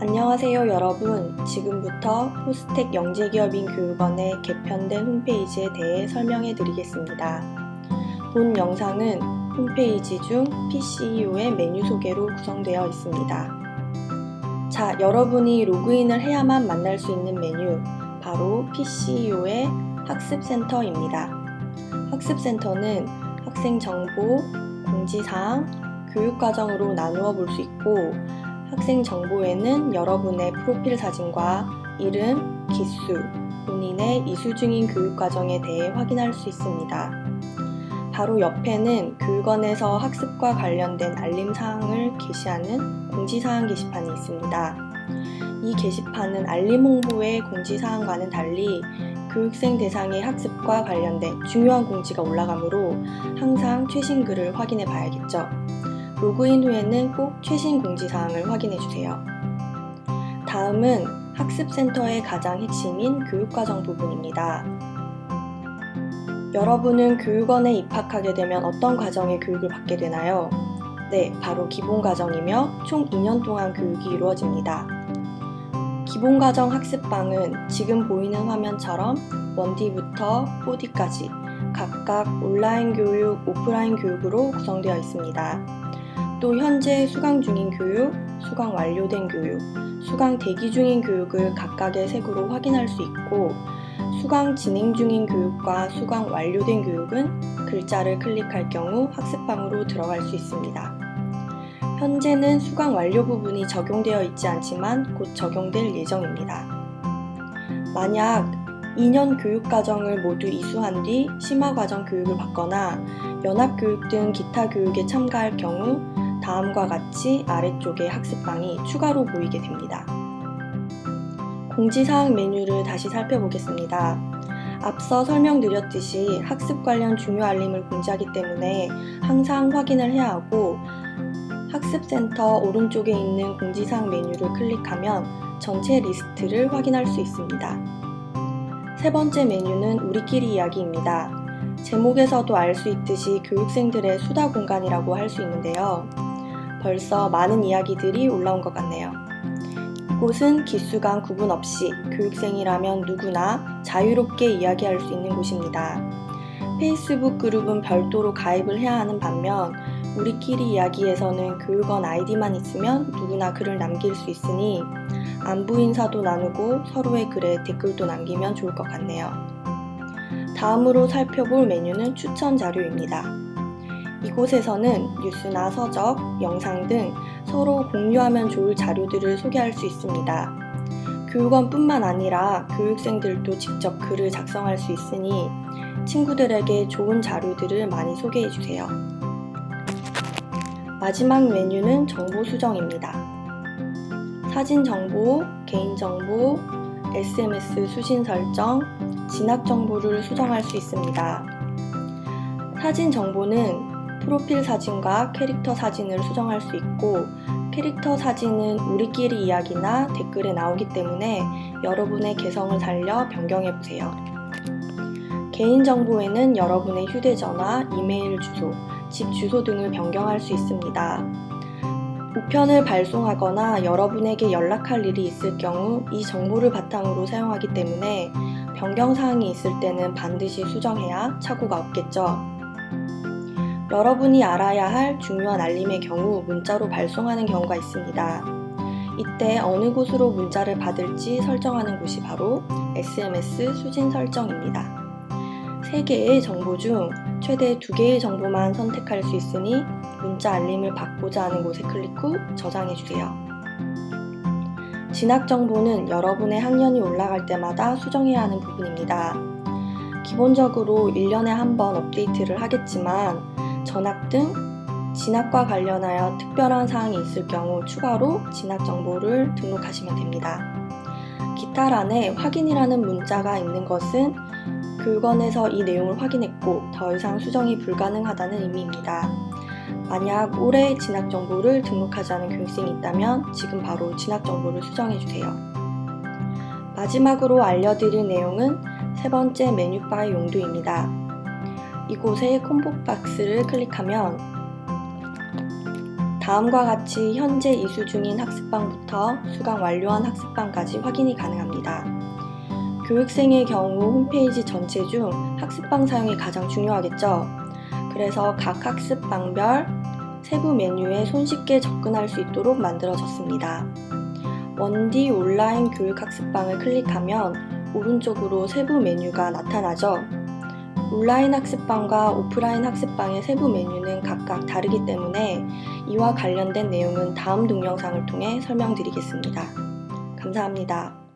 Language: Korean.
안녕하세요 여러분. 지금부터 포스텍 영재기업인 교육원의 개편된 홈페이지에 대해 설명해 드리겠습니다. 본 영상은 홈페이지 중 PCU의 메뉴 소개로 구성되어 있습니다. 자, 여러분이 로그인을 해야만 만날 수 있는 메뉴, 바로 PCU의 학습센터입니다. 학습센터는 학생 정보, 공지사항, 교육과정으로 나누어 볼 수 있고, 학생 정보에는 여러분의 프로필 사진과 이름, 기수, 본인의 이수 중인 교육과정에 대해 확인할 수 있습니다. 바로 옆에는 교육원에서 학습과 관련된 알림사항을 게시하는 공지사항 게시판이 있습니다. 이 게시판은 알림 홍보의 공지사항과는 달리 교육생 대상의 학습과 관련된 중요한 공지가 올라가므로 항상 최신 글을 확인해 봐야겠죠. 로그인 후에는 꼭 최신 공지사항을 확인해 주세요. 다음은 학습센터의 가장 핵심인 교육과정 부분입니다. 여러분은 교육원에 입학하게 되면 어떤 과정의 교육을 받게 되나요? 네, 바로 기본과정이며 총 2년 동안 교육이 이루어집니다. 기본과정 학습방은 지금 보이는 화면처럼 1D부터 4D까지 각각 온라인 교육, 오프라인 교육으로 구성되어 있습니다. 또 현재 수강 중인 교육, 수강 완료된 교육, 수강 대기 중인 교육을 각각의 색으로 확인할 수 있고 수강 진행 중인 교육과 수강 완료된 교육은 글자를 클릭할 경우 학습방으로 들어갈 수 있습니다. 현재는 수강 완료 부분이 적용되어 있지 않지만 곧 적용될 예정입니다. 만약 2년 교육과정을 모두 이수한 뒤 심화과정 교육을 받거나 연합교육 등 기타 교육에 참가할 경우 다음과 같이 아래쪽에 학습방이 추가로 보이게 됩니다. 공지사항 메뉴를 다시 살펴보겠습니다. 앞서 설명드렸듯이 학습 관련 중요 알림을 공지하기 때문에 항상 확인을 해야 하고 학습센터 오른쪽에 있는 공지사항 메뉴를 클릭하면 전체 리스트를 확인할 수 있습니다. 세 번째 메뉴는 우리끼리 이야기입니다. 제목에서도 알 수 있듯이 교육생들의 수다 공간이라고 할 수 있는데요. 벌써 많은 이야기들이 올라온 것 같네요. 이곳은 기수간 구분 없이 교육생이라면 누구나 자유롭게 이야기할 수 있는 곳입니다. 페이스북 그룹은 별도로 가입을 해야 하는 반면 우리끼리 이야기에서는 교육원 아이디만 있으면 누구나 글을 남길 수 있으니 안부 인사도 나누고 서로의 글에 댓글도 남기면 좋을 것 같네요. 다음으로 살펴볼 메뉴는 추천 자료입니다. 이곳에서는 뉴스나 서적, 영상 등 서로 공유하면 좋을 자료들을 소개할 수 있습니다. 교육원뿐만 아니라 교육생들도 직접 글을 작성할 수 있으니 친구들에게 좋은 자료들을 많이 소개해 주세요. 마지막 메뉴는 정보 수정입니다. 사진 정보, 개인 정보, SMS 수신 설정, 진학 정보를 수정할 수 있습니다. 사진 정보는 프로필 사진과 캐릭터 사진을 수정할 수 있고 캐릭터 사진은 우리끼리 이야기나 댓글에 나오기 때문에 여러분의 개성을 살려 변경해 보세요. 개인정보에는 여러분의 휴대전화, 이메일 주소, 집 주소 등을 변경할 수 있습니다. 우편을 발송하거나 여러분에게 연락할 일이 있을 경우 이 정보를 바탕으로 사용하기 때문에 변경 사항이 있을 때는 반드시 수정해야 착오가 없겠죠. 여러분이 알아야 할 중요한 알림의 경우 문자로 발송하는 경우가 있습니다. 이때 어느 곳으로 문자를 받을지 설정하는 곳이 바로 SMS 수진 설정입니다. 3개의 정보 중 최대 2개의 정보만 선택할 수 있으니 문자 알림을 받고자 하는 곳에 클릭 후 저장해 주세요. 진학 정보는 여러분의 학년이 올라갈 때마다 수정해야 하는 부분입니다. 기본적으로 1년에 한 번 업데이트를 하겠지만 전학 등 진학과 관련하여 특별한 사항이 있을 경우 추가로 진학 정보를 등록하시면 됩니다. 기타란에 확인이라는 문자가 있는 것은 교육원에서 이 내용을 확인했고 더 이상 수정이 불가능하다는 의미입니다. 만약 올해 진학 정보를 등록하지 않은 교육생이 있다면 지금 바로 진학 정보를 수정해 주세요. 마지막으로 알려드릴 내용은 세 번째 메뉴바의 용도입니다. 이곳에 콤보 박스를 클릭하면 다음과 같이 현재 이수 중인 학습방부터 수강 완료한 학습방까지 확인이 가능합니다. 교육생의 경우 홈페이지 전체 중 학습방 사용이 가장 중요하겠죠. 그래서 각 학습방별 세부 메뉴에 손쉽게 접근할 수 있도록 만들어졌습니다. 원디 온라인 교육 학습방을 클릭하면 오른쪽으로 세부 메뉴가 나타나죠. 온라인 학습방과 오프라인 학습방의 세부 메뉴는 각각 다르기 때문에 이와 관련된 내용은 다음 동영상을 통해 설명드리겠습니다. 감사합니다.